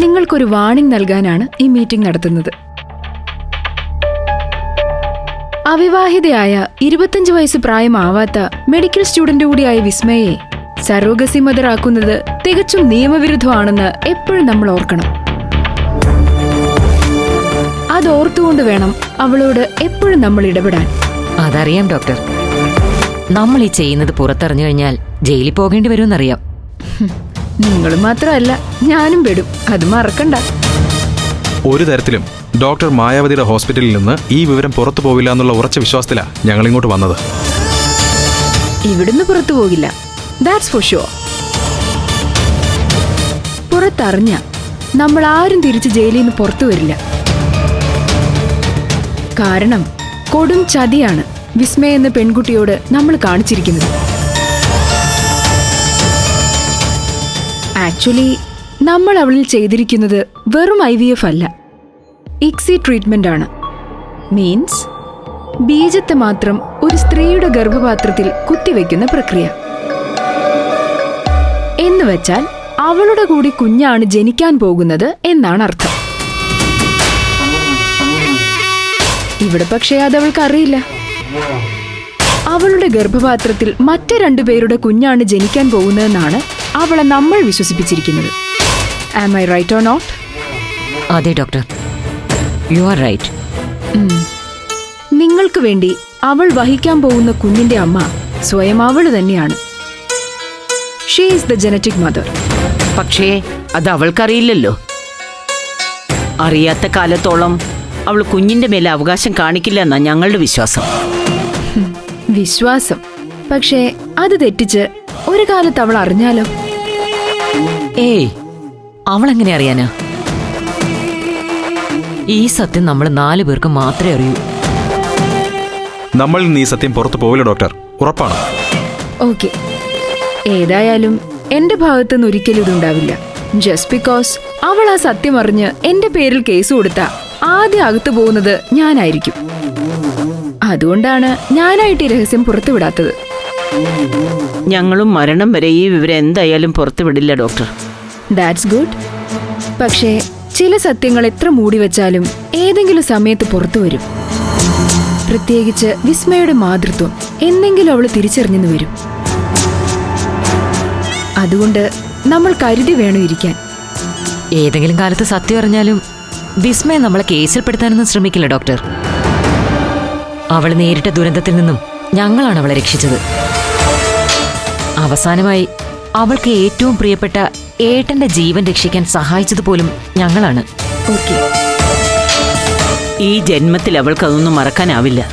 നിങ്ങൾക്കൊരു വാണിംഗ് നൽകാനാണ് ഈ മീറ്റിംഗ് നടത്തുന്നത്. അവിവാഹിതയായ ഇരുപത്തഞ്ച് വയസ്സ് പ്രായമാവാത്ത മെഡിക്കൽ സ്റ്റുഡന്റ് കൂടിയായ വിസ്മയെ സറോഗസി മദർ ആക്കുന്നത് തികച്ചും നിയമവിരുദ്ധമാണെന്ന് എപ്പോഴും നമ്മൾ ഓർക്കണം. അത് ഓർത്തുകൊണ്ട് വേണം അവളോട് എപ്പോഴും നമ്മൾ ഇടപെടാൻ. അതറിയാം ഡോക്ടർ. നമ്മൾ ഈ ചെയ്യുന്നത് പുറത്തറിഞ്ഞു കഴിഞ്ഞാൽ ജയിലിൽ പോകേണ്ടി വരുമെന്നറിയാം. നിങ്ങൾ മാത്രമല്ല ഞാനും പെടും. അത് മറക്കണ്ട. ഒരു തരത്തിലും ഡോക്ടർ മായാവതിയുടെ ഹോസ്പിറ്റലിൽ നിന്ന് ഈ വിവരം പുറത്തു പോവില്ല എന്നുള്ള ഉറച്ച വിശ്വാസത്തിലാണ് ഞങ്ങൾ ഇങ്ങോട്ട് വന്നത്. ഇവിടുന്ന് പുറത്തു പോകില്ല. ദാറ്റ്സ് ഫോർ ഷുവർ പുറത്തറിഞ്ഞ നമ്മൾ ആരും തിരിച്ച് ജയിലിൽ നിന്ന് പുറത്തു വരില്ല. കാരണം കൊടും ചതിയാണ് വിസ്മയ എന്ന പെൺകുട്ടിയോട് നമ്മൾ കാണിച്ചിരിക്കുന്നത്. ആക്ച്വലി നമ്മൾ അവളിൽ ചെയ്തിരിക്കുന്നത് വെറും ഐ വി എഫ് അല്ല. ഇക്സി ട്രീറ്റ്മെന്റ് ആണ്. മീൻസ് ബീജത്തെ മാത്രം ഒരു സ്ത്രീയുടെ ഗർഭപാത്രത്തിൽ കുത്തിവെക്കുന്ന പ്രക്രിയ. എന്ന് വെച്ചാൽ അവളുടെ കൂടി കുഞ്ഞാണ് ജനിക്കാൻ പോകുന്നത് എന്നാണ് അർത്ഥം. ഇവിടെ പക്ഷേ അതവൾക്ക് അറിയില്ല. അവളുടെ ഗർഭപാത്രത്തിൽ മറ്റു രണ്ടുപേരുടെ കുഞ്ഞാണ് ജനിക്കാൻ പോകുന്നതെന്നാണ് അവളെ നമ്മൾ വിശ്വസിപ്പിച്ചിരിക്കുന്നത്. Am I right or not അതെ ഡോക്ടർ യു ആർ റൈറ്റ് നിങ്ങൾക്ക് വേണ്ടി അവൾ വഹിക്കാൻ പോകുന്ന കുഞ്ഞിന്റെ അമ്മ സ്വയം അവൾ തന്നെയാണ്. She is the genetic mother പക്ഷേ അത് അവൾക്കറിയില്ലല്ലോ. അറിയാത്ത കാലത്തോളം അവൾ കുഞ്ഞിന്റെ മേലെ അവകാശം കാണിക്കില്ല എന്നാ ഞങ്ങളുടെ വിശ്വാസം. വിശ്വാസം. പക്ഷേ അത് തെറ്റിച്ച് ഒരു കാലത്ത് അവൾ അറിഞ്ഞാലോ? ഏയ് അവളെങ്ങനെ അറിയാനാ? ഈ സത്യം നമ്മൾ നാലു പേർക്ക് മാത്രമേ അറിയൂ. നമ്മൾ ഈ സത്യം പുറത്തു പോവില്ല ഡോക്ടർ. ഉറപ്പാണ്. ഓക്കെ. ഏതായാലും എന്റെ ഭാഗത്തുനിന്ന് ഒരിക്കലും ഇതുണ്ടാവില്ല. ജസ്റ്റ് ബിക്കോസ് അവൾ ആ സത്യം അറിഞ്ഞ് എന്റെ പേരിൽ കേസ് കൊടുത്ത ആദ്യം അകത്തു പോകുന്നത് ഞാനായിരിക്കും. അതുകൊണ്ടാണ് ഞാനായിട്ട് ഈ രഹസ്യം പുറത്തുവിടാത്തത് ഞങ്ങളും മരണം വരെ ഈ വിവരം എന്തായാലും പുറത്തുവിടില്ല ഡോക്ടർ. ദാറ്റ്സ് ഗുഡ് പക്ഷേ ചില സത്യങ്ങൾ എത്ര മൂടി വെച്ചാലും ഏതെങ്കിലും സമയത്ത് പുറത്തു വരും. പ്രത്യേകിച്ച് വിസ്മയുടെ മാതൃത്വം എന്നെങ്കിലും അവൾ തിരിച്ചറിഞ്ഞെന്ന് വരും. അതുകൊണ്ട് നമ്മൾ കരുതി വേണം ഇരിക്കാൻ. ഏതെങ്കിലും കാലത്ത് സത്യം അറിഞ്ഞാലും വിസ്മയം നമ്മളെ കേസിൽപ്പെടുത്താനൊന്നും ശ്രമിക്കില്ല ഡോക്ടർ. അവൾ നേരിട്ട ദുരന്തത്തിൽ നിന്നും ഞങ്ങളാണ് അവളെ രക്ഷിച്ചത്. അവസാനമായി അവൾക്ക് ഏറ്റവും പ്രിയപ്പെട്ട ഏട്ടന്റെ ജീവൻ രക്ഷിക്കാൻ സഹായിച്ചത് പോലും ഞങ്ങളാണ്. ഓക്കെ. ഈ ജന്മത്തിൽ അവൾക്ക് അതൊന്നും മറക്കാനാവില്ല.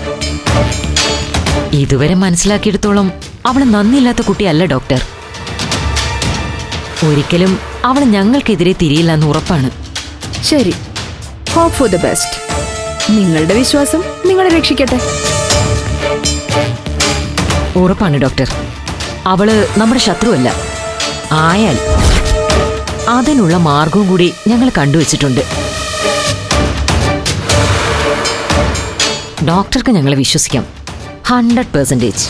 ഇതുവരെ മനസ്സിലാക്കിയെടുത്തോളം അവൾ നന്ദിയില്ലാത്ത കുട്ടിയല്ല ഡോക്ടർ. ഒരിക്കലും അവൾ ഞങ്ങൾക്കെതിരെ തിരിയില്ല എന്ന് ഉറപ്പാണ്. ശരി. ഹോപ്പ് ഫോർ ദ ബെസ്റ്റ് നിങ്ങളുടെ വിശ്വാസം നിങ്ങളെ രക്ഷിക്കട്ടെ. ഉറപ്പാണ് ഡോക്ടർ. അവൾ നമ്മുടെ ശത്രുവല്ല. ആയാൽ അതിനുള്ള മാർഗവും കൂടി ഞങ്ങൾ കണ്ടുവച്ചിട്ടുണ്ട് ഡോക്ടർക്ക് ഞങ്ങളെ വിശ്വസിക്കാം. ഹൺഡ്രഡ് പെർസെന്റേജ്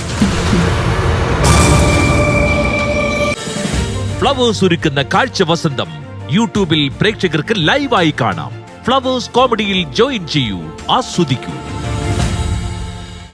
ഫ്ലവേഴ്സ് ഒരുക്കുന്ന കാഴ്ച വസന്തം യൂട്യൂബിൽ പ്രേക്ഷകർക്ക് ലൈവായി കാണാം. ഫ്ലവേഴ്സ് കോമഡിയിൽ ജോയിൻ ചെയ്യൂ. ആസ്വദിക്കൂ.